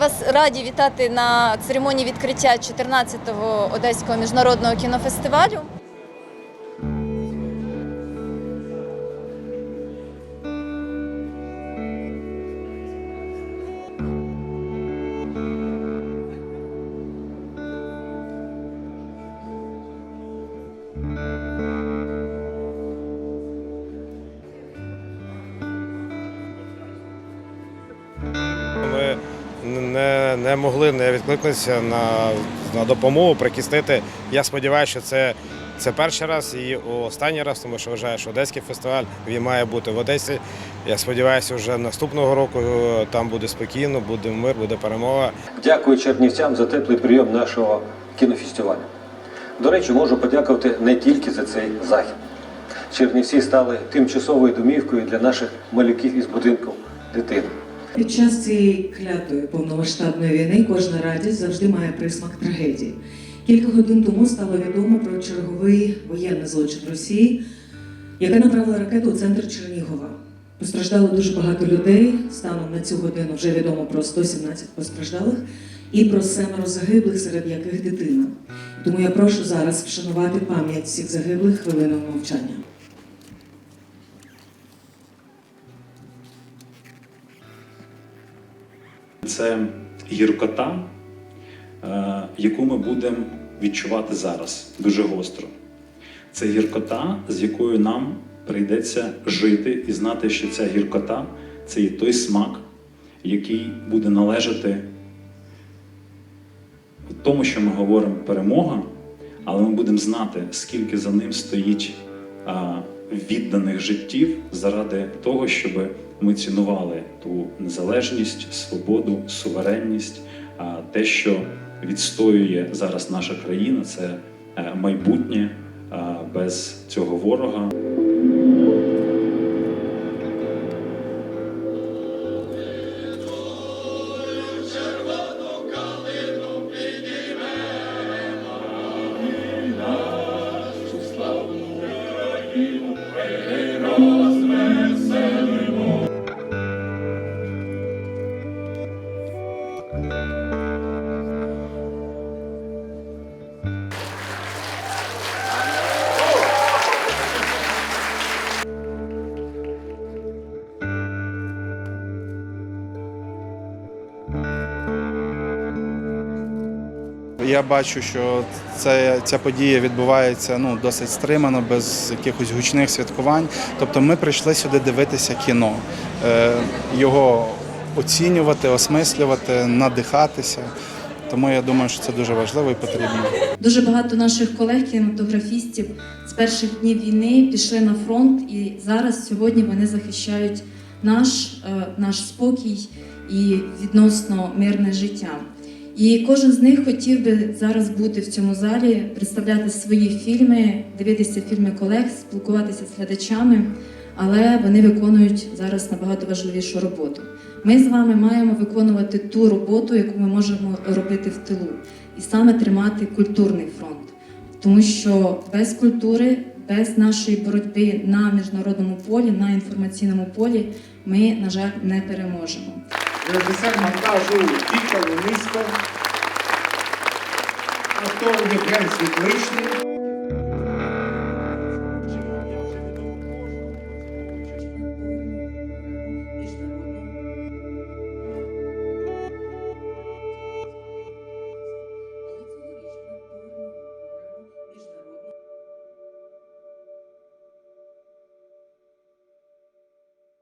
вас раді вітати на церемонії відкриття 14-го Одеського міжнародного кінофестивалю. Не, могли не відкликнутися на, на допомогу, прикістити. Я сподіваюся, що це, це перший раз і останній раз, тому що вважаю, що Одеський фестиваль він має бути в Одесі. Я сподіваюся, вже наступного року е, там буде спокійно, буде мир, буде перемога. Дякую чернівцям за теплий прийом нашого кінофестивалю. До речі, можу подякувати не тільки за цей захід. Чернівці стали тимчасовою домівкою для наших малюків із будинку дитини. Під час цієї клятої повномасштабної війни кожна радість завжди має присмак трагедії. Кілька годин тому стало відомо про черговий воєнний злочин Росії, яка направила ракету у центр Чернігова. Постраждало дуже багато людей. Станом на цю годину вже відомо про 117 постраждалих і про семеро загиблих, серед яких дитина. Тому я прошу зараз вшанувати пам'ять всіх загиблих хвилиною мовчання. Це гіркота, е, яку ми будемо відчувати зараз дуже гостро. Це гіркота, з якою нам прийдеться жити і знати, що ця гіркота це є той смак, який буде належати тому, що ми говоримо перемога, але ми будемо знати, скільки за ним стоїть відданих життів заради того, щоб ми цінували ту незалежність, свободу, суверенність, а, те, що відстоює зараз наша країна, це е, майбутнє без цього ворога. Я бачу, що це, ця подія відбувається ну, досить стримано, без якихось гучних святкувань. Тобто ми прийшли сюди дивитися кіно, е, його оцінювати, осмислювати, надихатися. Тому я думаю, що це дуже важливо і потрібно. Дуже багато наших колег кінематографістів з перших днів війни пішли на фронт, і зараз сьогодні вони захищають наш, е, наш спокій і відносно мирне життя. І кожен з них хотів би зараз бути в цьому залі, представляти свої фільми, дивитися фільми колег, спілкуватися з глядачами, але вони виконують зараз набагато важливішу роботу. Ми з вами маємо виконувати ту роботу, яку ми можемо робити в тилу, і саме тримати культурний фронт. Тому що без культури, без нашої боротьби на міжнародному полі, на інформаційному полі, ми, на жаль, не переможемо. Режисер монтажу Віктор Лунисько, автор Євген Світличний.